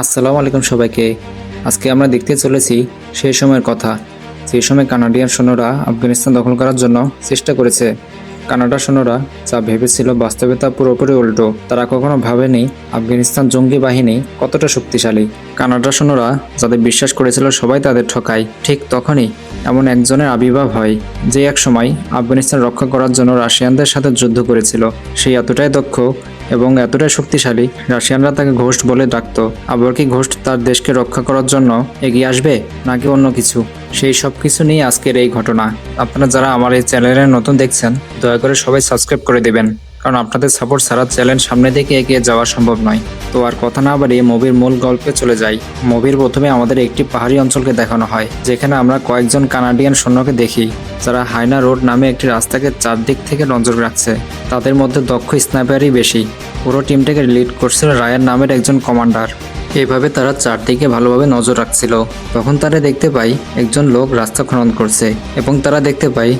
আসসালামু আলাইকুম সবাইকে। আজকে আমরা দেখতে চলেছি সেই সময়ের কথা। সেই সময় কানাডিয়ান সৈন্যরা আফগানিস্তান দখল করার জন্য চেষ্টা করেছে কানাডা সৈন্যরা যা ভেবেছিল বাস্তবে তা পুরোপুরি উল্টো। তারা কখনো ভাবেনি আফগানিস্তান জঙ্গি বাহিনী কতটা শক্তিশালী। কানাডা সৈন্যরা যাদের বিশ্বাস করেছিল সবাই তাদের ঠকায়। ঠিক তখনই এমন একজনের আবির্ভাব হয়, যে এক সময় আফগানিস্তান রক্ষা করার জন্য রাশিয়ানদের সাথে যুদ্ধ করেছিল। সেই এতটাই দক্ষ এবং এতটাই শক্তিশালী, রাশিয়ানরা তাকে ঘোষ্ট বলে ডাকত। আবার কি ঘোষ্ট তার দেশকে রক্ষা করার জন্য এগিয়ে আসবে, নাকি অন্য কিছু? সেই সব কিছু নিয়ে আজকের এই ঘটনা। আপনারা যারা আমার এই চ্যানেলে নতুন দেখছেন, দয়া করে সবাই সাবস্ক্রাইব করে দেবেন। কারণ আপনাদের সাপোর্ট ছাড়া চ্যানেল সামনে দিকে এগিয়ে যাওয়া সম্ভব নয়। তো আর কথা না বাড়িয়ে মুভির মূল গল্পে চলে যাই। মুভির প্রথমে আমাদের একটি পাহাড়ি অঞ্চলকে দেখানো হয়, যেখানে আমরা কয়েকজন কানাডিয়ান সৈন্যকে দেখি, যারা হাইনা রোড নামে একটি রাস্তাকে চারদিক থেকে নজর রাখছে। তাদের মধ্যে দক্ষ স্নাইপারই বেশি। পুরো টিমটাকে লিড করছিল রায়ান নামের একজন কমান্ডার এভাবে তারা চারদিকে ভালোভাবে নজর রাখছিল। তখন তারা দেখতে পাই, একজন লোক রাস্তা খনন করছে, এবং তারা দেখতে পাই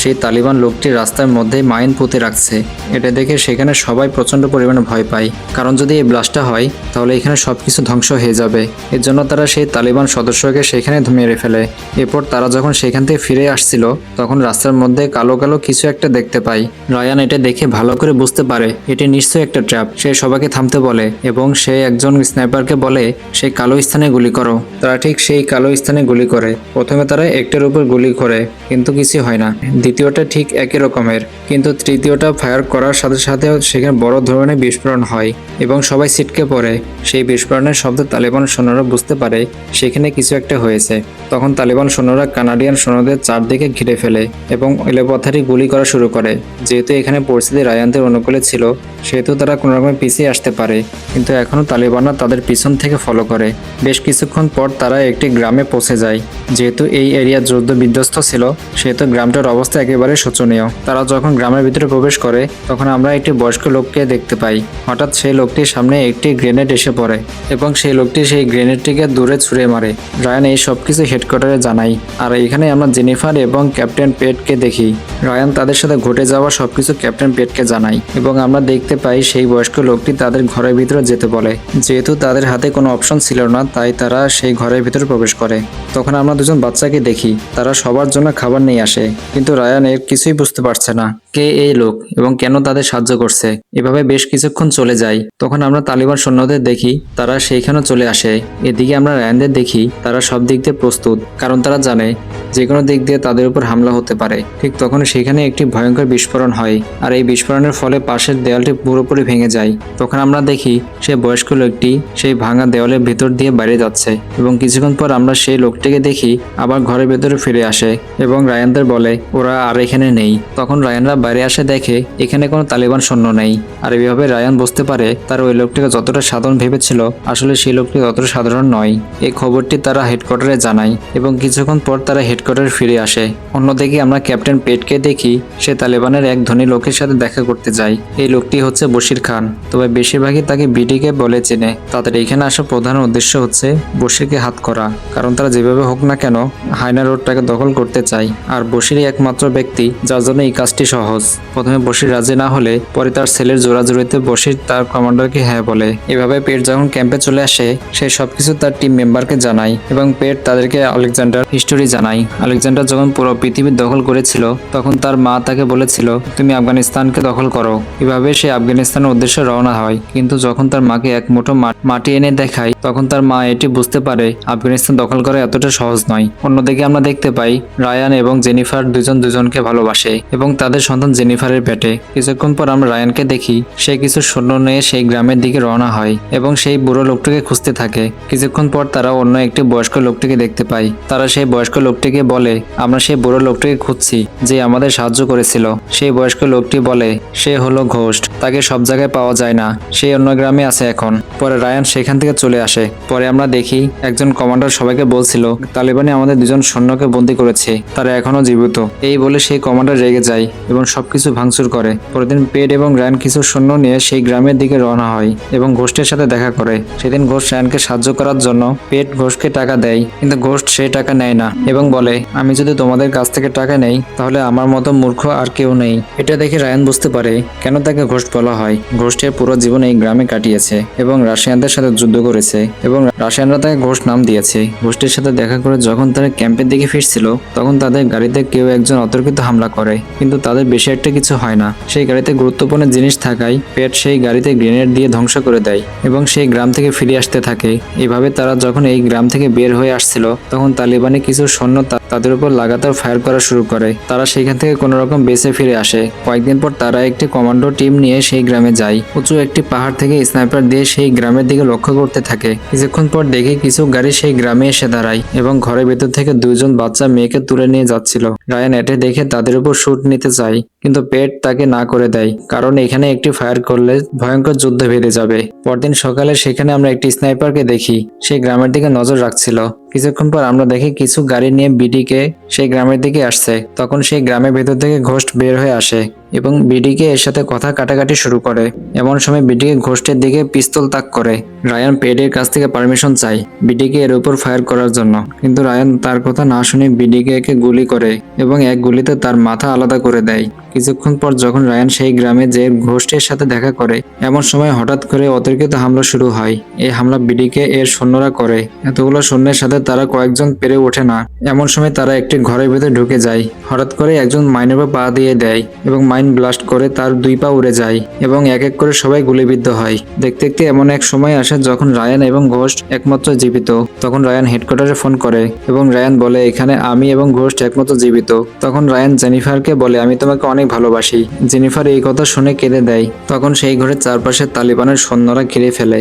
সেই তালিবান লোকটি রাস্তার মধ্যেই মাইন পুঁতে রাখছে। এটা দেখে সেখানে সবাই প্রচণ্ড পরিমাণে ভয় পায়। কারণ যদি এই ব্লাস্টটা হয়, তাহলে এখানে সব কিছু ধ্বংস হয়ে যাবে। এর জন্য তারা সেই তালিবান সদস্যকে সেখানে মেরে ফেলে। এরপর তারা যখন সেখান থেকে ফিরে আসছিল, তখন রাস্তার মধ্যে কালো কালো কিছু একটা দেখতে পায় রায়ান এটা দেখে ভালো করে বুঝতে পারে, এটি নিশ্চয়ই একটা ট্র্যাপ। সে সবাইকে থামতে বলে এবং সে একজন স্নাইপারকে বলে সেই কালো স্থানে গুলি করো। তারা ঠিক সেই কালো স্থানে গুলি করে। প্রথমে তারা একটার উপর গুলি করে, কিন্তু কিছু হয় না। দ্বিতীয়টা ঠিক একই রকমের, কিন্তু তৃতীয়টা ফায়ার করার সাথে সাথে সেখানে বড় ধরনের বিস্ফোরণ হয় এবং সবাই ছিটকে পড়ে। সেই বিস্ফোরণের শব্দে তালেবান সৈন্যরা বুঝতে পারে সেখানে কিছু একটা হয়েছে। তখন তালেবান সৈন্যরা কানাডিয়ান সৈন্যদের চারদিকে ঘিরে ফেলে এবং এলোপাথারি গুলি করা শুরু করে। যেহেতু এখানে পরিস্থিতি রায়ানদের অনুকূলে ছিল, সেহেতু তারা কোনো রকম পিছিয়ে আসতে পারে, কিন্তু এখনও তালেবানরা তাদের পিছন থেকে ফলো করে। বেশ কিছুক্ষণ পর তারা একটি গ্রামে পৌঁছে যায়। যেহেতু এই এরিয়া যুদ্ধ বিধ্বস্ত ছিল, সেহেতু গ্রামটার অবস্থা একেবারে শোচনীয়। তারা যখন গ্রামের ভিতরে প্রবেশ করে, তখন আমরা একটি বয়স্ক লোককে দেখতে পাই। হঠাৎ সেই লোকটির সামনে একটি গ্রেনেড এসে পড়ে এবং সেই লোকটি সেই গ্রেনেডটিকে দূরে ছুঁড়ে মারে। রায়ান এই সব কিছু হেডকোয়ার্টারে জানাই। আর এখানে আমরা জেনিফার এবং ক্যাপ্টেন পেটকে দেখি। রায়ান তাদের সাথে ঘটে যাওয়া সবকিছু ক্যাপ্টেন পেটকে জানাই এবং আমরা দেখতে পাই সেই বয়স্ক লোকটি তাদের ঘরের ভিতরে যেতে বলে। যেহেতু তাদের হাতে কোনো অপশন ছিল না, তাই তারা সেই ঘরের ভিতরে প্রবেশ করে। তখন আমরা দুজন বাচ্চাকে দেখি। তারা সবার জন্য খাবার নিয়ে আসে। কিন্তু রায়ান এর কিছুই বুঝতে পারছে না কে এই লোক এবং কেন তাদের সাহায্য করছে। এভাবে বেশ কিছুক্ষণ চলে যায়। তখন আমরা তালিবান সৈন্যদের দেখি, তারা সেইখানে চলে আসে। এদিকে আমরা রায়ানদের দেখি, তারা সব দিক দিয়ে প্রস্তুত, কারণ তারা জানে যে কোনো দিক দিয়ে তাদের উপর হামলা হতে পারে। ঠিক তখন সেখানে একটি ভয়ঙ্কর বিস্ফোরণ হয়, আর এই বিস্ফোরণের ফলে পাশের দেওয়ালটি পুরোপুরি ভেঙে যায়। তখন আমরা দেখি সেই বয়স্ক লোকটি সেই ভাঙা দেওয়ালের ভেতর দিয়ে বাইরে যাচ্ছে এবং কিছুক্ষণ পর আমরা সেই লোকটিকে দেখি আবার ঘরের ভেতরে ফিরে আসে এবং রায়ানদের বলে, ওরা আর এখানে নেই। তখন রায়ানরা বাইরে আসে দেখে এখানে কোনো তালিবান সৈন্য নেই। আর এইভাবে রায়ান বুঝতে পারে তার ওই লোকটিকে যতটা সাধারণ ভেবেছিল, আসলে সেই লোকটি ততটা সাধারণ নয়। এই খবরটি তারা হেডকোয়ার্টারে জানায় এবং কিছুক্ষণ পর তারা হেডকোয়ার্টারে ফিরে আসে। অন্যদিকে আমরা ক্যাপ্টেন পেটকে দেখি, সে তালেবানের এক ধনী লোকের সাথে দেখা করতে যায়। এই লোকটি হচ্ছে বশির খান, তবে বেশিরভাগই তাকে বিডিকে বলে চেনে। তাদের এখানে আসার প্রধান উদ্দেশ্য হচ্ছে বশিরকে হাত করা, কারণ তারা যেভাবে হোক না কেন হায়না রোডটাকে দখল করতে চায়, আর বশিরই একমাত্র ব্যক্তি, যার জন্য এই কাজটি সহজ। প্রথমে বশির রাজি না হলে পরে তার ছেলের জোরাজোরিতে বশির তার কমান্ডারকে হ্যাঁ বলে। এভাবে পেট যখন ক্যাম্পে চলে আসে, সে সবকিছু তার টিম মেম্বারকে জানায় এবং পেট তাদেরকে আলেকজান্ডার হিস্টোরি জানায়। আলেকজান্ডার যখন পুরো পৃথিবী দখল করেছিল, তখন তার মা তাকে বলেছিল, তুমি আফগানিস্তানকে দখল করো। এভাবে সে আফগানিস্তানের উদ্দেশ্যে রওনা হয়। কিন্তু যখন তার মাকে এক মুঠো মাটি এনে দেখায়, তখন তার মা এটি বুঝতে পারে, আফগানিস্তান দখল করা এতটা সহজ নয়। অন্যদিকে আমরা দেখতে পাই, রায়ান এবং জেনিফার দুজন দুজনকে ভালোবাসে এবং তাদের সন্তান জেনিফারের পেটে। কিছুক্ষণ পর আমরা রায়ানকে দেখি, সে কিছু সৈন্য নিয়ে সেই গ্রামের দিকে রওনা হয় এবং সেই বুড়ো লোকটিকে খুঁজতে থাকে। কিছুক্ষণ পর তারা অন্য একটি বয়স্ক লোকটিকে দেখতে পায়। তারা সেই বয়স্ক লোকটিকে বলে, আমরা সেই বুড়ো লোকটিকে খুঁজছি যে আমাদের সাহায্য করেছিল। সেই বয়স্ক লোকটি বলে, সে হলো ঘোষ্ট। তাকে সব জায়গায় পাওয়া যায় না। সে অন্য গ্রামে আছে এখন। পরে রায়ান সেখান থেকে চলে আসে। পরে আমরা দেখি একজন কমান্ডার সবাইকে বলছিল, তালিবানি আমাদের দুজন সৈন্যকে বন্দি করেছে। তারা এখনও জীবিত। এই বলে সেই কমান্ডার রেগে যায় এবং সবকিছু ভাঙচুর করে। পরদিন পেট এবং রায়ান কিছু সৈন্য নিয়ে সেই গ্রামের দিকে রওনা হয় এবং ঘোষ্ঠের সাথে দেখা করে। সেদিন ঘোষ রায়ানকে সাহায্য করার জন্য পেট ঘোষকে টাকা দেয়, কিন্তু ঘোষ সেই টাকা নেয় না এবং বলে বলে, আমি যদি তোমাদের কাছ থেকে টাকা নেই, তাহলে আমার মতো মূর্খ আর কেউ নেই। এটা দেখে রায়ান বুঝতে পারে কেন তাকে ঘোষ বলা হয়। ঘোষের পুরো জীবন এই গ্রামে কাটিয়েছে এবং রাশিয়ানদের সাথে যুদ্ধ করেছে এবং রাশিয়ানরা তাকে ঘোষ নাম দিয়েছে। ঘোষটির সাথে দেখা করে যখন তারা ক্যাম্পের দিকে ফিরছিল, তখন তাদের গাড়িতে কেউ একজন অতর্কিত হামলা করে, কিন্তু তাদের বেশি একটা কিছু হয় না। সেই গাড়িতে গুরুত্বপূর্ণ জিনিস থাকায় পেট সেই গাড়িতে গ্রেনেড দিয়ে ধ্বংস করে দেয় এবং সেই গ্রাম থেকে ফিরে আসতে থাকে। এভাবে তারা যখন এই গ্রাম থেকে বের হয়ে আসছিল, তখন তালিবানি কিছু সৈন্য তাদের উপর লাগাতার ফায়ার করা শুরু করে। তারা সেখান থেকে কোনো রকম বেঁচে ফিরে আসে। কয়েকদিন পর তারা একটি কমান্ডো টিম নিয়ে সেই গ্রামে যায়। উঁচু একটি পাহাড় থেকে স্নাইপার দিয়ে সেই গ্রামের দিকে লক্ষ্য করতে থাকে। কিছুক্ষণ পর দেখে কিছু গাড়ি সেই গ্রামে এসে দাঁড়ায় এবং ঘরের ভেতর থেকে দুজন বাচ্চা মেয়েকে তুলে নিয়ে যাচ্ছিল। রায়ান এটে দেখে তাদের উপর শ্যুট নিতে চায়। কিন্তু পেট তাকে না করে দেয়, কারণ এখানে একটি ফায়ার করলে ভয়ঙ্কর যুদ্ধ বেঁধে যাবে। পরদিন সকালে সেখানে আমরা একটি স্নাইপারকে দেখি সেই গ্রামের দিকে নজর রাখছিল। কিছুক্ষণ পর আমরা দেখি কিছু গাড়ি নিয়ে বিডিকে সেই গ্রামের দিকে আসছে। তখন সেই গ্রামের ভেতর থেকে ঘোষ্ট বের হয়ে আসে। এবং বিডিকে এর সাথে কথা কাটাকাটি শুরু করে। এমন সময় বিডিকে ঘোষ্টের দিকে পিস্তল তাক করে। রায়ান পেডের কাছ থেকে পারমিশন চাই বিডিকে এর উপর ফায়ার করার জন্য। কিন্তু রায়ান তার কথা না শুনে বিডিকে একে গুলি করে এবং এক গুলিতে তার মাথা আলাদা করে দেয়। কিছুক্ষণ পর যখন রায়ান সেই গ্রামে যে ঘোষ্টের সাথে দেখা করে, এমন সময় হঠাৎ করে অতর্কিত হামলা শুরু হয়। এই হামলা বিডিকে এর সৈন্যরা করে। এতগুলো সৈন্যের সাথে তারা কয়েকজন পেরে ওঠে না। এমন সময় তারা একটি ঘরের ভেতরে ঢুকে যায়। হঠাৎ করে একজন মাইনের পা দিয়ে দেয় এবং মাইন ব্লাস্ট করে তার দুই পা উড়ে যায় এবং এক এক করে সবাই গুলিবিদ্ধ হয়। দেখতে দেখতে এমন এক সময় আসে যখন রায়ান এবং ঘোষ একমাত্র জীবিত। তখন রায়ান হেডকোয়ার্টারে ফোন করে এবং রায়ান বলে, এখানে আমি এবং ঘোষ্ট একমাত্র জীবিত। তখন রায়ান জেনিফারকে বলে, আমি তোমাকে অনেক ভালোবাসি। জেনিফার এই কথা শুনে কেঁদে দেয়। তখন সেই ঘরের চারপাশে তালিবানের সৈন্যরা ঘিরে ফেলে।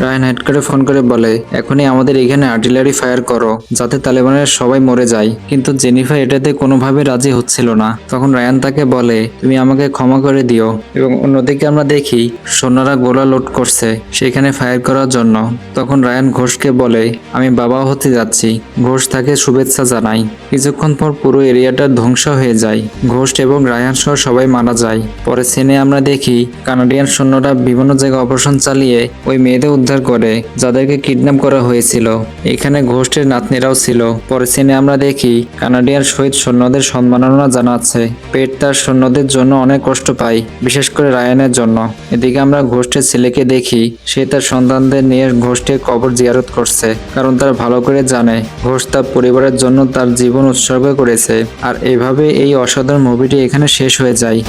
রায়ান হেড করে ফোন করে বলে, এখনই আমাদের এখানে আর্টিলারি ফায়ার করো, যাতে তালেবানের সবাই মরে যায়। কিন্তু জেনিফা এটাতে কোনোভাবে রাজি হচ্ছিল না। তখন রায়ান তাকে বলে, তুমি আমাকে ক্ষমা করে দিও এবং অন্যদিকে আমরা দেখি সৈন্যরা গোলা লোড করছে সেখানে ফায়ার করার জন্য। তখন রায়ান ঘোষকে বলে, আমি বাবা হতে যাচ্ছি। ঘোষ তাকে শুভেচ্ছা জানাই। কিছুক্ষণ পর পুরো এরিয়াটা ধ্বংস হয়ে যায়। ঘোষ এবং রায়ান সহ সবাই মারা যায়। পরে সিনে আমরা দেখি, কানাডিয়ান সৈন্যরা বিভিন্ন জায়গায় অপারেশন চালিয়ে ওই মেয়েদের উদ্ধার করে, যাদেরকে কিডন্যাপ করা হয়েছিল। এখানে ঘোষ্ঠের নাতনিরাও ছিল। পরে সিনে আমরা দেখি কানাডিয়ান শহীদ সৈন্যদের সম্মাননা জানাচ্ছে। পেট তার সৈন্যদের জন্য অনেক কষ্ট পায়, বিশেষ করে রায়ানের জন্য। এদিকে আমরা ঘোষ্ঠের ছেলেকে দেখি, সে তার সন্তানদের নিয়ে ঘোষ্ঠের কবর জিয়ারত করছে, কারণ তার ভালো করে জানে, ঘোষ তার পরিবারের জন্য তার জীবন উৎসর্গ করেছে। আর এভাবে এই অসাধারণ মুভিটি এখানে শেষ হয়ে যায়।